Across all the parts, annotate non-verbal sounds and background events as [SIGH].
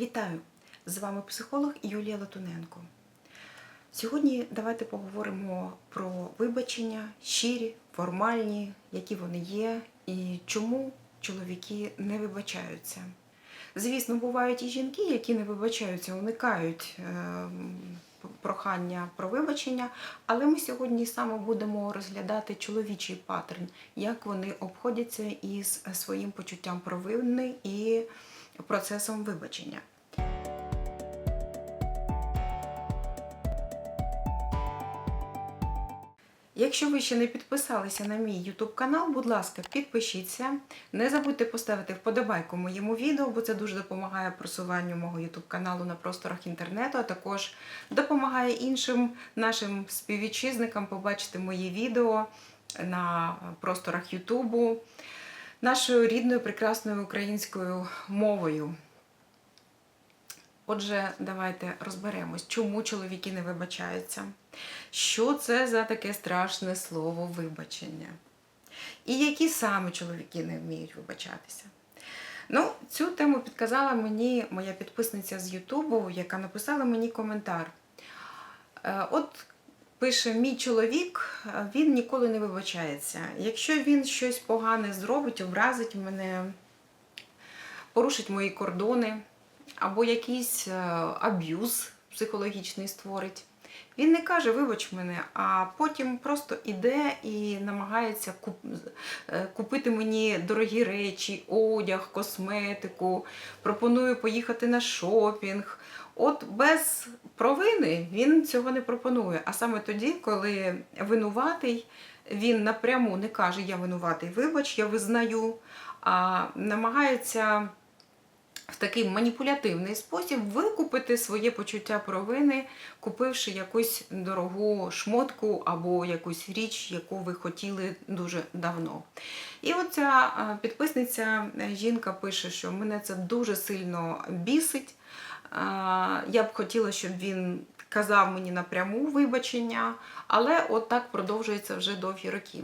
Вітаю! З вами психолог Юлія Латуненко. Сьогодні давайте поговоримо про вибачення, щирі, формальні, які вони є, і чому чоловіки не вибачаються. Звісно, бувають і жінки, які не вибачаються, уникають ем, прохання про вибачення, але ми сьогодні саме будемо розглядати чоловічий паттерн, як вони обходяться із своїм почуттям провини і процесом вибачення. Якщо ви ще не підписалися на мій YouTube канал, будь ласка, підпишіться. Не забудьте поставити вподобайку моєму відео, бо це дуже допомагає просуванню мого YouTube каналу на просторах інтернету, а також допомагає іншим нашим співвітчизникам побачити мої відео на просторах YouTube нашою рідною прекрасною українською мовою. Отже, давайте розберемось, чому чоловіки не вибачаються. Що це за таке страшне слово вибачення? І які саме чоловіки не вміють вибачатися? Ну, цю тему підказала мені моя підписниця з Ютубу, яка написала мені коментар. Е, От пише: мій чоловік, е, він ніколи не вибачається. Якщо він щось погане зробить, образить мене, порушить мої кордони, або якийсь е, аб'юз психологічний створить. Він не каже, вибач мене, а потім просто іде і намагається е, купити мені дорогі речі, одяг, косметику, пропонує поїхати на шопінг. От без провини він цього не пропонує. А саме тоді, коли винуватий, він напряму не каже Я винуватий, вибач, я визнаю, а намагається в такий маніпулятивний спосіб викупити своє почуття провини, купивши якусь дорогу шмотку або якусь річ, яку ви хотіли дуже давно. І оця е, підписниця е, жінка пише, що мене це дуже сильно бісить. Е, Я б хотіла, щоб він казав мені напряму вибачення, але от так продовжується вже довгі роки.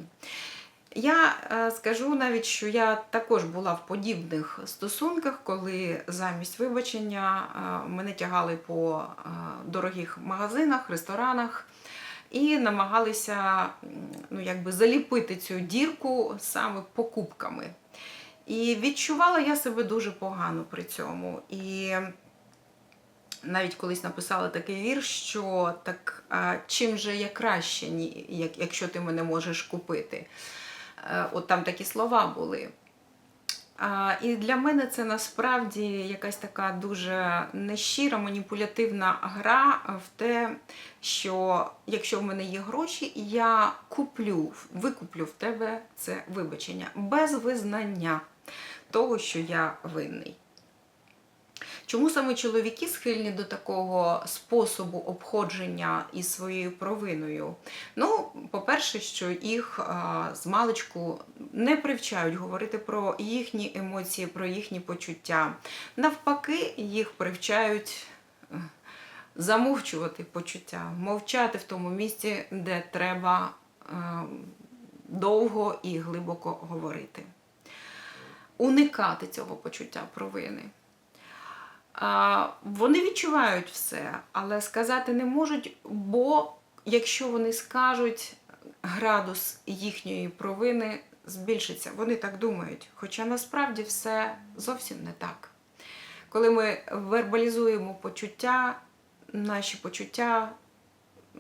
Я е, скажу навіть, що я також була в подібних стосунках, коли замість вибачення е, мене тягали по е, дорогих магазинах, ресторанах і намагалися ну, якби заліпити цю дірку саме покупками. І відчувала я себе дуже погано при цьому. І навіть колись написала такий вірш, що так чим же я краще, як- якщо ти мене можеш купити. Е, От там такі слова були. І для мене це насправді якась така дуже нещира, маніпулятивна гра в те, що якщо в мене є гроші, я куплю, викуплю в тебе це вибачення без визнання того, що я винний. Чому саме чоловіки схильні до такого способу обходження із своєю провиною? Ну, по-перше, що їх а, з маличку не привчають говорити про їхні емоції, про їхні почуття. Навпаки, їх привчають е, замовчувати почуття, мовчати в тому місці, де треба е, довго і глибоко говорити. Уникати цього почуття провини. Вони відчувають все, але сказати не можуть, бо якщо вони скажуть, градус їхньої провини збільшиться. Вони так думають. Хоча насправді все зовсім не так. Коли ми вербалізуємо почуття, наші почуття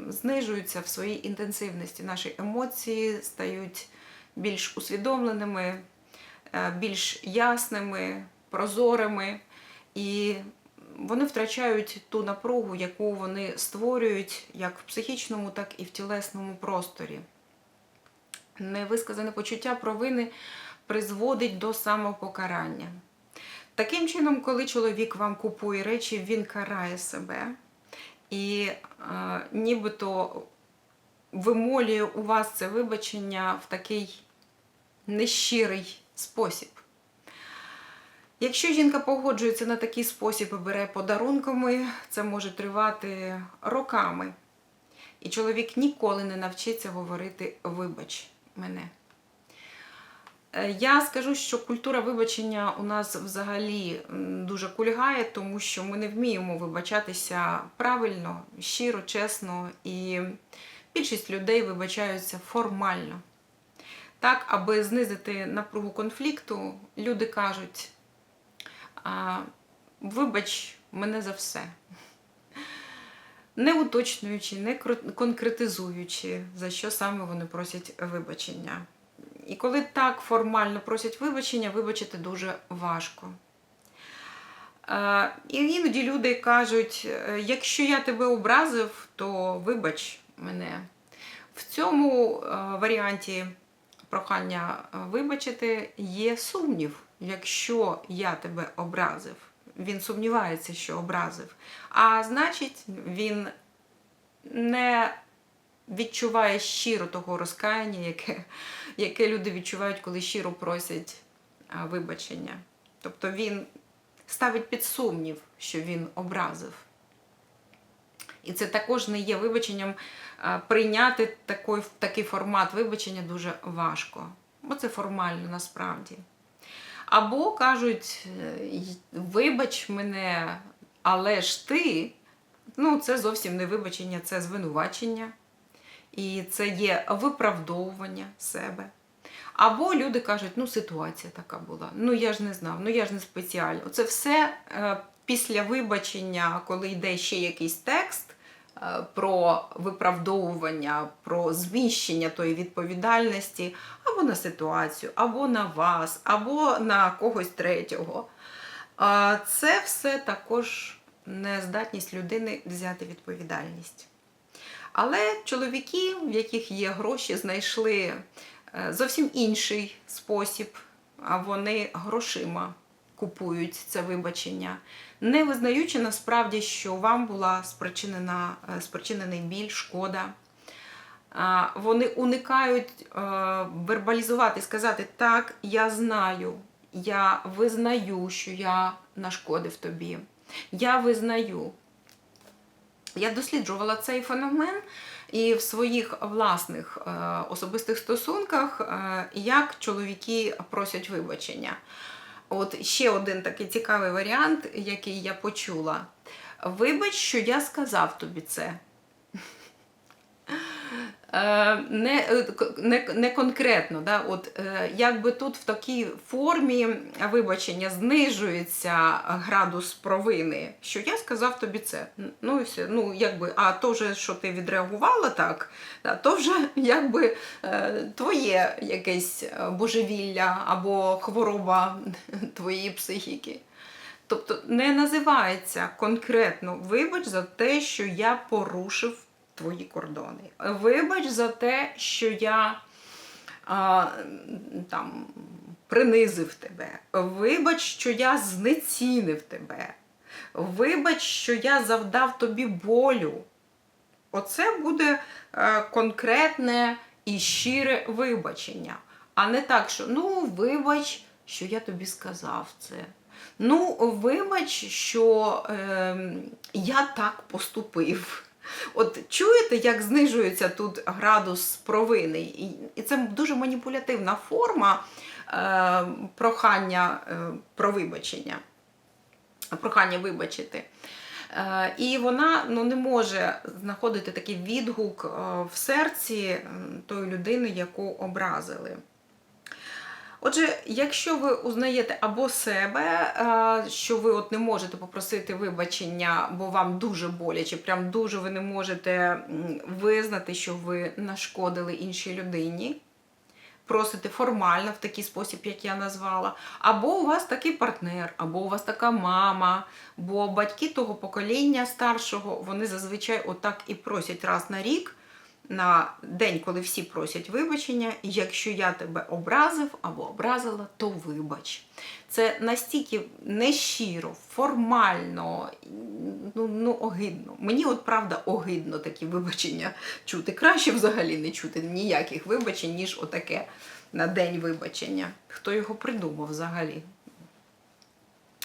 знижуються в своїй інтенсивності, наші емоції стають більш усвідомленими, е, більш ясними, прозорими. І вони втрачають ту напругу, яку вони створюють як в психічному, так і в тілесному просторі. Невисказане почуття провини призводить до самопокарання. Таким чином, коли чоловік вам купує речі, він карає себе і е, нібито вимолює у вас це вибачення в такий нещирий спосіб. Якщо жінка погоджується на такий спосіб і бере подарунками, це може тривати роками. І чоловік ніколи не навчиться говорити вибач мене. Е, Я скажу, що культура вибачення у нас взагалі дуже кульгає, тому що ми не вміємо вибачатися правильно, щиро, чесно, і більшість людей вибачаються формально. Так, аби знизити напругу конфлікту, люди кажуть: а, вибач мене за все. Не уточнюючи, не конкретизуючи, за що саме вони просять вибачення. І коли так формально просять вибачення, вибачити дуже важко. Е, І іноді люди кажуть: е, якщо я тебе образив, то вибач мене. В цьому е, варіанті прохання вибачити є сумнів, якщо я тебе образив. Він сумнівається, що образив. А значить, він не відчуває щиро того розкаяння, яке, яке люди відчувають, коли щиро просять вибачення. Тобто він ставить під сумнів, що він образив. І це також не є вибаченням. Прийняти такий, такий формат вибачення дуже важко, бо це формально насправді. Або кажуть, е, вибач мене, але ж ти, ну це зовсім не вибачення, це звинувачення. І це є виправдовування себе. Або люди кажуть, ну ситуація така була, ну я ж не знав, ну я ж не спеціально. Це все е, після вибачення, коли йде ще якийсь текст про виправдовування, про зміщення тої відповідальності або на ситуацію, або на вас, або на когось третього. Це все також нездатність людини взяти відповідальність. Але чоловіки, в яких є гроші, знайшли е, зовсім інший спосіб, а вони грошима купують це вибачення, не визнаючи насправді, що вам була спричинена, е, спричинений біль, шкода. Вони уникають е, вербалізувати, сказати, так, я знаю, я визнаю, що я нашкодив тобі. Я визнаю. Я досліджувала цей феномен і в своїх власних е, особистих стосунках, як чоловіки просять вибачення. От ще один такий цікавий варіант, який я почула. Вибач, що я сказав тобі це. Е, Не, е, не, не конкретно, да? От, е, якби тут в такій формі вибачення знижується градус провини, що я сказав тобі це. Ну і все. Ну, якби, а то вже, що ти відреагувала так, да, то вже [LAUGHS] якби твоє якесь божевілля або хвороба [LAUGHS] твоєї психіки. Тобто не називається конкретно вибач за те, що я порушив твої кордони. Вибач за те, що я а, там, принизив тебе. Вибач, що я знецінив тебе. Вибач, що я завдав тобі болю. Оце буде е, конкретне і щире вибачення. А не так, що ну, вибач, що я тобі сказав це. Ну, вибач, що е, я так поступив. От чуєте, як знижується тут градус провини? І, це дуже маніпулятивна форма е, прохання е, про вибачення, прохання вибачити. Е, І вона ну, не може знаходити такий відгук е, в серці тої людини, яку образили. Отже, якщо ви узнаєте або себе, е, що ви от не можете попросити вибачення, бо вам дуже боляче, прям дуже ви не можете визнати, що ви нашкодили іншій людині, просите формально в такий спосіб, як я назвала, або у вас такий партнер, або у вас така мама, бо батьки того покоління старшого, вони зазвичай отак і просять раз на рік на день, коли всі просять вибачення, якщо я тебе образив або образила, то вибач. Це настільки нещиро, формально, ну, ну огидно. Мені от правда огидно такі вибачення чути. Краще взагалі не чути ніяких вибачень, ніж отаке на день вибачення. Хто його придумав взагалі?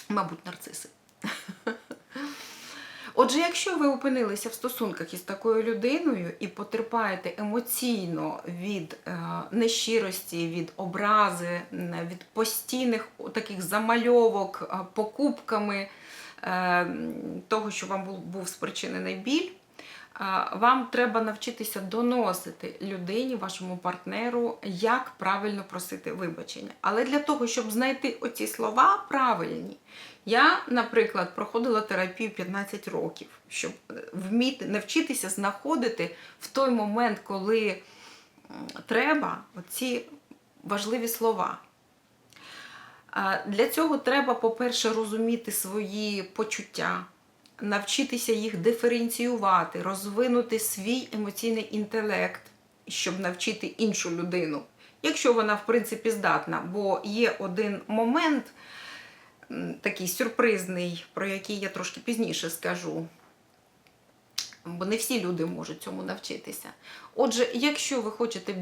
Мабуть, нарциси. Отже, якщо ви опинилися в стосунках із такою людиною і потерпаєте емоційно від е, нещирості, від образи, від постійних таких замальовок е, покупками е, того, що вам був, був спричинений біль, Вам треба навчитися доносити людині, вашому партнеру, як правильно просити вибачення. Але для того, щоб знайти оці слова правильні, я, наприклад, проходила терапію 15 років, щоб е, вміти навчитися знаходити в той момент, коли треба оці важливі слова. Для цього треба, по-перше, розуміти свої почуття, навчитися їх диференціювати, розвинути свій емоційний інтелект, щоб навчити іншу людину, якщо вона, в принципі, здатна. Бо є один момент, такий сюрпризний, про який я трошки пізніше скажу. Бо не всі люди можуть цьому навчитися. Отже, якщо ви хочете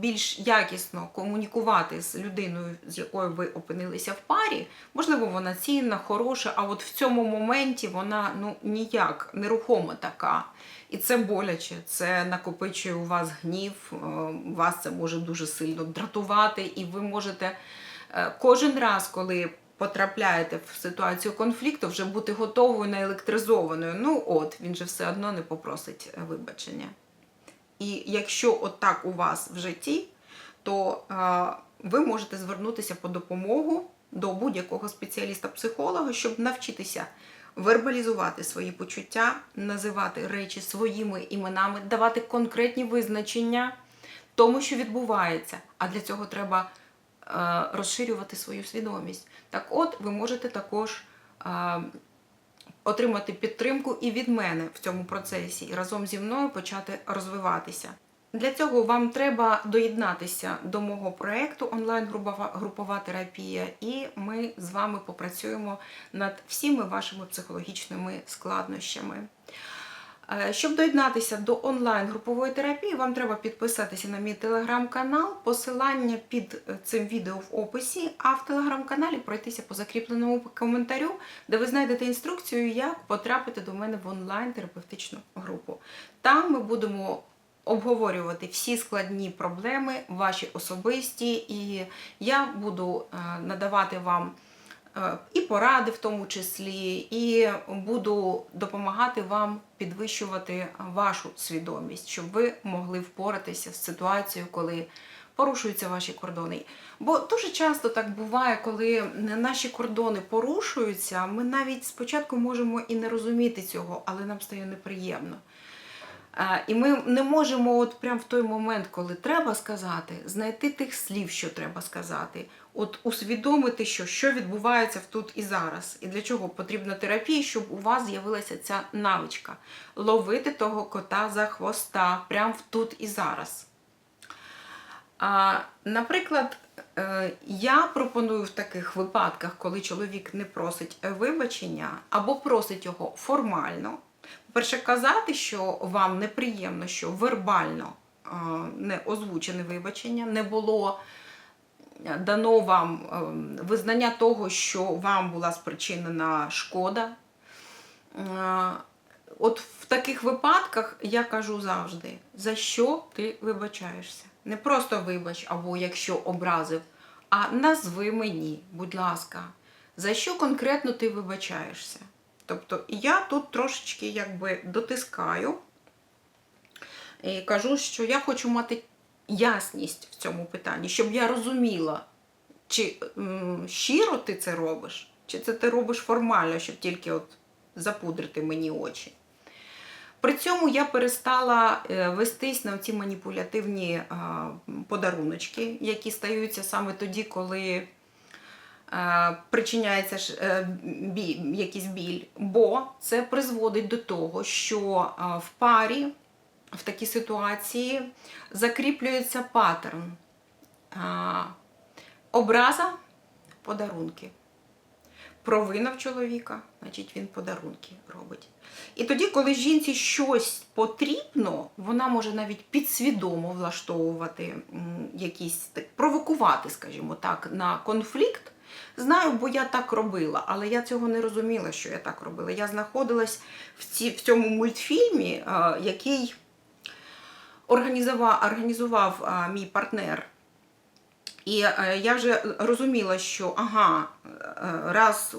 більш якісно комунікувати з людиною, з якою ви опинилися в парі, можливо, вона цінна, хороша, а от в цьому моменті вона ну ніяк нерухома така. І це боляче, це накопичує у вас гнів, е, вас це може дуже сильно дратувати, і ви можете е, кожен раз, коли потрапляєте в ситуацію конфлікту, вже бути готовою наелектризованою. Ну от, він же все одно не попросить е, вибачення. І якщо отак у вас в житті, то е, ви можете звернутися по допомогу до будь-якого спеціаліста-психолога, щоб навчитися вербалізувати свої почуття, називати речі своїми іменами, давати конкретні визначення тому, що відбувається. А для цього треба розширювати свою свідомість. Так от, ви можете також е, отримати підтримку і від мене в цьому процесі, і разом зі мною почати розвиватися. Для цього вам треба доєднатися до мого проєкту онлайн-групова терапія, і ми з вами попрацюємо над всіми вашими психологічними складнощами. Е, Щоб доєднатися до онлайн-групової терапії, вам треба підписатися на мій телеграм-канал, посилання під е, цим відео в описі, а в телеграм-каналі пройтися по закріпленому коментарю, де ви знайдете інструкцію, як потрапити до мене в онлайн-терапевтичну групу. Там ми будемо обговорювати всі складні проблеми, ваші особисті, і я буду е, надавати вам і поради в тому числі, і буду допомагати вам підвищувати вашу свідомість, щоб ви могли впоратися з ситуацією, коли порушуються ваші кордони. Бо дуже часто так буває, коли наші кордони порушуються, ми навіть спочатку можемо і не розуміти цього, але нам стає неприємно. І ми не можемо, от прямо в той момент, коли треба сказати, знайти тих слів, що треба сказати, от усвідомити, що, що відбувається тут і зараз, і для чого потрібна терапія, щоб у вас з'явилася ця навичка ловити того кота за хвоста, прямо тут і зараз. А, наприклад, е, я пропоную в таких випадках, коли чоловік не просить вибачення або просить його формально. По-перше, казати, що вам неприємно, що вербально е, не озвучене вибачення, не було дано вам е, визнання того, що вам була спричинена шкода. Е, От в таких випадках я кажу завжди, за що ти вибачаєшся. Не просто вибач, або якщо образив, а назви мені, будь ласка, за що конкретно ти вибачаєшся. Тобто я тут трошечки якби дотискаю і кажу, що я хочу мати ясність в цьому питанні, щоб я розуміла, чи м, щиро ти це робиш, чи це ти робиш формально, щоб тільки от запудрити мені очі. При цьому я перестала е, вестись на ці маніпулятивні подаруночки, які стаються саме тоді, коли причиняється ж, е, якийсь біль, бо це призводить до того, що е, в парі в такій ситуації закріплюється паттерн. Е, Образа подарунки. Провина в чоловіка, значить він подарунки робить. І тоді, коли жінці щось потрібно, вона може навіть підсвідомо влаштовувати якісь так, провокувати, скажімо так, на конфлікт, Знаю, бо я так робила, але я цього не розуміла, що я так робила. Я знаходилась в, ці, в цьому мультфільмі, е, який організував, організував е, мій партнер. І е, я вже розуміла, що ага, раз,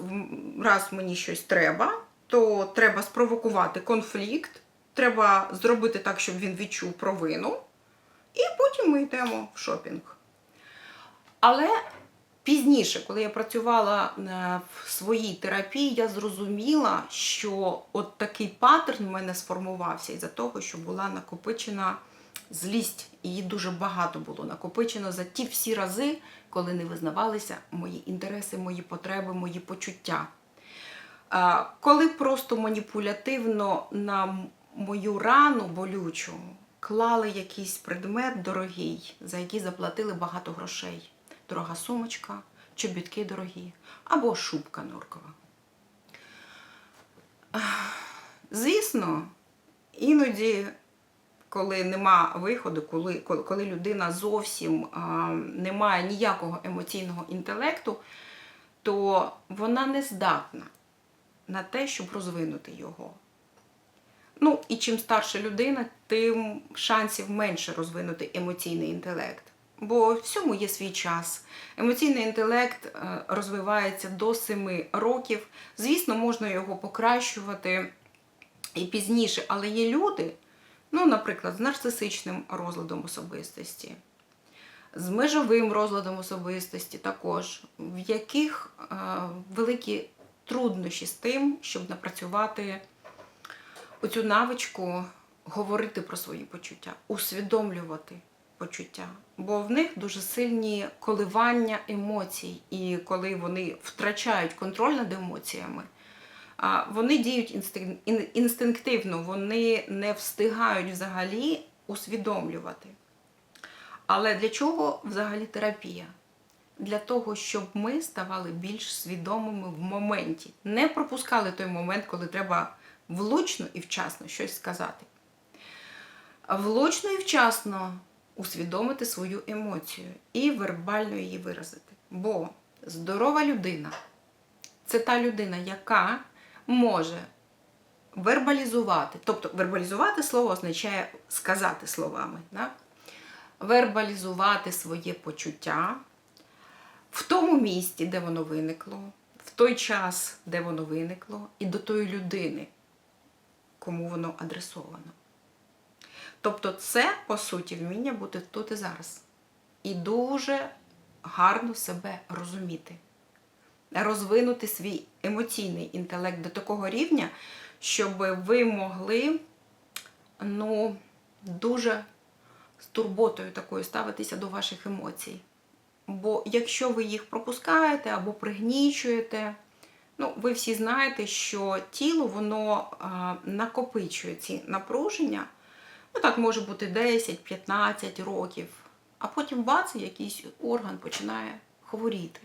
раз мені щось треба, то треба спровокувати конфлікт, треба зробити так, щоб він відчув провину, і потім ми йдемо в шопінг. Але пізніше, коли я працювала е, в своїй терапії, я зрозуміла, що от такий паттерн в мене сформувався із-за того, що була накопичена злість. Її дуже багато було накопичено за ті всі рази, коли не визнавалися мої інтереси, мої потреби, мої почуття. Коли просто маніпулятивно на мою рану болючу клали якийсь предмет дорогий, за який заплатили багато грошей. Дорога сумочка, чобітки дорогі або шубка норкова. Звісно, іноді, коли нема виходу, коли, коли, людина зовсім не має ніякого емоційного інтелекту, то вона не здатна на те, щоб розвинути його. Ну, і чим старша людина, тим шансів менше розвинути емоційний інтелект. Бо всьому є свій час. Емоційний інтелект е, розвивається до 7 років. Звісно, можна його покращувати і пізніше, але є люди, ну, наприклад, з нарцисичним розладом особистості, з межовим розладом особистості також, в яких е, великі труднощі з тим, щоб напрацювати оцю навичку говорити про свої почуття, усвідомлювати почуття. Бо в них дуже сильні коливання емоцій, і коли вони втрачають контроль над емоціями, вони діють інстинктивно, вони не встигають взагалі усвідомлювати. Але для чого взагалі терапія? Для того, щоб ми ставали більш свідомими в моменті, не пропускали той момент, коли треба влучно і вчасно щось сказати. Влучно і вчасно усвідомити свою емоцію і вербально її виразити. Бо здорова людина це та людина, яка може вербалізувати. Тобто вербалізувати слово означає сказати словами. Да? Вербалізувати своє почуття в тому місці, де воно виникло, в той час, де воно виникло, і до тої людини, кому воно адресовано. Тобто, це, по суті, вміння бути тут і зараз. І дуже гарно себе розуміти, розвинути свій емоційний інтелект до такого рівня, щоб ви могли ну, дуже з турботою такою ставитися до ваших емоцій. Бо якщо ви їх пропускаєте або пригнічуєте, ну, ви всі знаєте, що тіло воно накопичує ці напруження. Ну, так може бути 10-15 років, а потім бац, якийсь орган починає хворіти.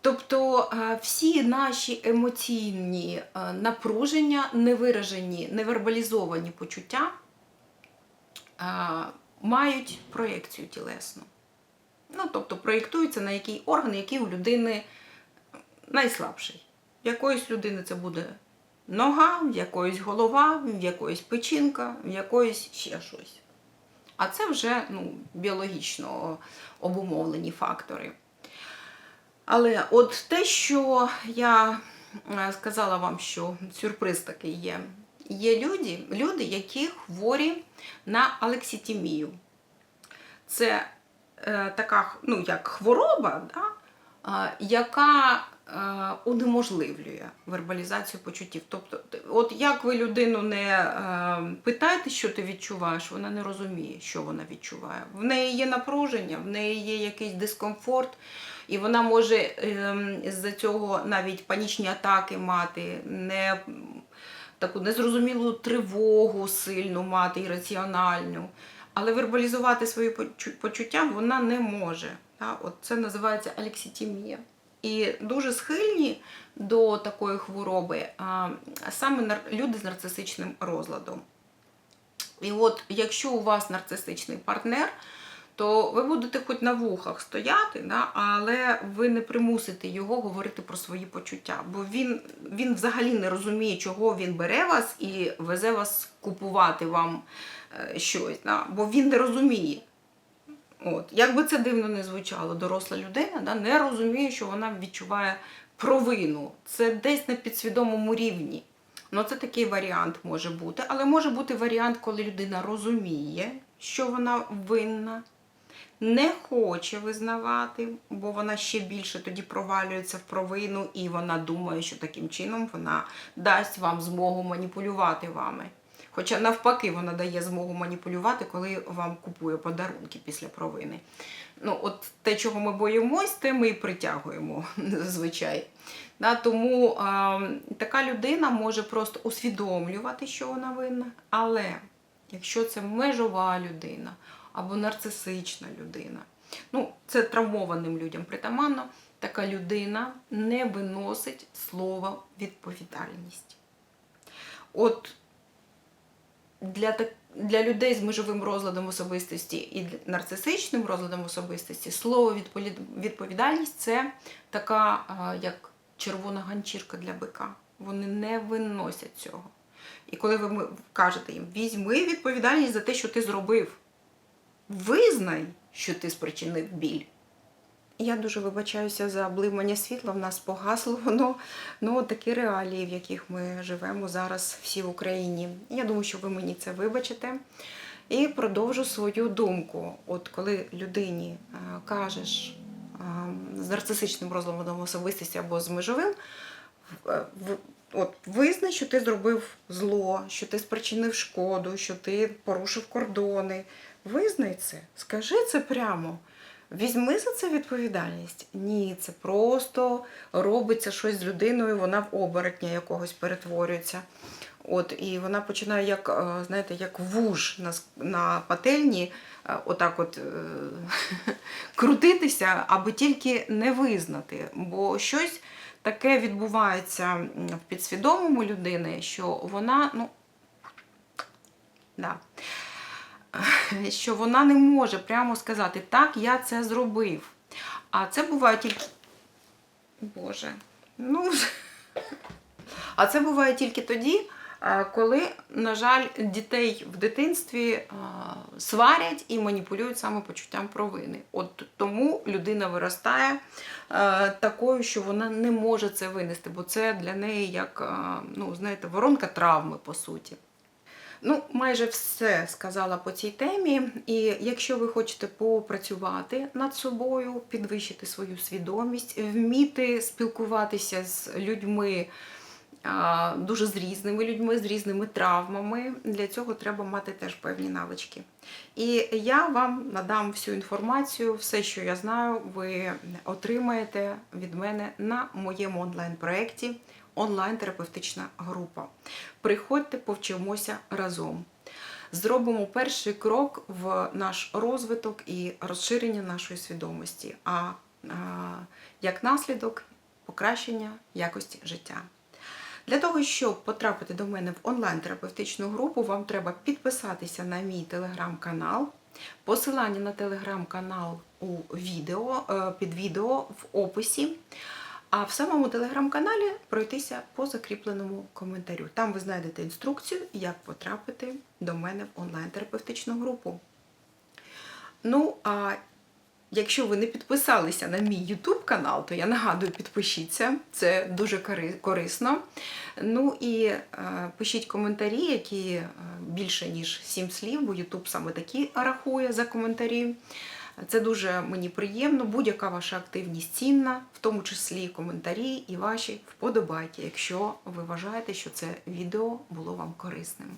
Тобто е, всі наші емоційні е, напруження, невиражені, невербалізовані почуття е, мають проєкцію тілесну. Ну, тобто проєктується на який орган, який у людини найслабший. Якоїсь людини це буде нога, в якоїсь голова, в якоїсь печінка, в якоїсь ще щось. А це вже ну, біологічно обумовлені фактори. Але от те, що я е, сказала вам, що сюрприз такий є. Є люди, люди, які хворі на алекситимію. Це е, така ну, як хвороба, да? е, яка унеможливлює вербалізацію почуттів. Тобто, от як ви людину не е, питаєте, що ти відчуваєш, вона не розуміє, що вона відчуває. В неї є напруження, в неї є якийсь дискомфорт, і вона може ем, з-за цього навіть панічні атаки мати, не таку незрозумілу тривогу сильну мати, ірраціональну. Але вербалізувати свої почуття вона не може. От це називається алекситимія. І дуже схильні до такої хвороби саме люди з нарцисичним розладом. І от якщо у вас нарцисичний партнер, то ви будете хоч на вухах стояти, да, але ви не примусите його говорити про свої почуття. Бо він, він взагалі не розуміє, чого він бере вас і везе вас купувати вам е, щось. Да, бо він не розуміє. От. Як би це дивно не звучало, доросла людина да, не розуміє, що вона відчуває провину. Це десь на підсвідомому рівні. Ну, це такий варіант може бути. Але може бути варіант, коли людина розуміє, що вона винна, не хоче визнавати, бо вона ще більше тоді провалюється в провину, і вона думає, що таким чином вона дасть вам змогу маніпулювати вами. Хоча навпаки вона дає змогу маніпулювати, коли вам купує подарунки після провини. Ну, от те, чого ми боїмось, те ми і притягуємо [LAUGHS] зазвичай. Да, тому а, така людина може просто усвідомлювати, що вона винна. Але якщо це межова людина або нарцисична людина, ну, це травмованим людям притаманно, така людина не виносить слово відповідальність. От для, так- для людей з межовим розладом особистості і нарцисичним розладом особистості слово відповідальність це така, як червона ганчірка для бика. Вони не виносять цього. І коли ви кажете їм, візьми відповідальність за те, що ти зробив, визнай, що ти спричинив біль. Я дуже вибачаюся за обливання світла. В нас погасло [LAUGHS] воно. Ну, такі реалії, в яких ми живемо зараз всі в Україні. Я думаю, що ви мені це вибачите. І продовжу свою думку. От коли людині е, кажеш е, з нарцисичним розладом особистості або з межовим, е, от визнай, що ти зробив зло, що ти спричинив шкоду, що ти порушив кордони. Визнай це, скажи це прямо. Візьми за це відповідальність. Ні, це просто робиться щось з людиною, вона в оборотня якогось перетворюється. От, і вона починає, як, е, знаєте, як вуж на, на пательні, е, отак от е, [LAUGHS] крутитися, аби тільки не визнати. Бо щось таке відбувається в підсвідомому людини, що вона, ну, да, [LAUGHS] що вона не може прямо сказати, так, я це зробив. А це буває тільки. Боже, ну. [LAUGHS] А це буває тільки тоді, коли, на жаль, дітей в дитинстві сварять і маніпулюють саме почуттям провини. От тому людина виростає такою, що вона не може це винести, бо це для неї як, ну, знаєте, воронка травми, по суті. Ну, майже все сказала по цій темі. І якщо ви хочете попрацювати над собою, підвищити свою свідомість, вміти спілкуватися з людьми, дуже з різними людьми, з різними травмами, для цього треба мати теж певні навички. І я вам надам всю інформацію, все, що я знаю, ви отримаєте від мене на моєму онлайн-проєкті онлайн-терапевтична група. Приходьте, повчимося разом. Зробимо перший крок в наш розвиток і розширення нашої свідомості, а, як наслідок покращення якості життя. Для того, щоб потрапити до мене в онлайн-терапевтичну групу, вам треба підписатися на мій телеграм-канал. Посилання на телеграм-канал у відео, е, під відео в описі. А в самому телеграм-каналі пройтися по закріпленому коментарю. Там ви знайдете інструкцію, як потрапити до мене в онлайн-терапевтичну групу. Ну, а якщо ви не підписалися на мій YouTube канал, то я нагадую, підпишіться, це дуже корисно. Ну і е, пишіть коментарі, які е, більше ніж 7 слів, бо YouTube саме такі рахує за коментарі. Це дуже мені приємно. Будь-яка ваша активність цінна, в тому числі коментарі і ваші вподобайки, якщо ви вважаєте, що це відео було вам корисним.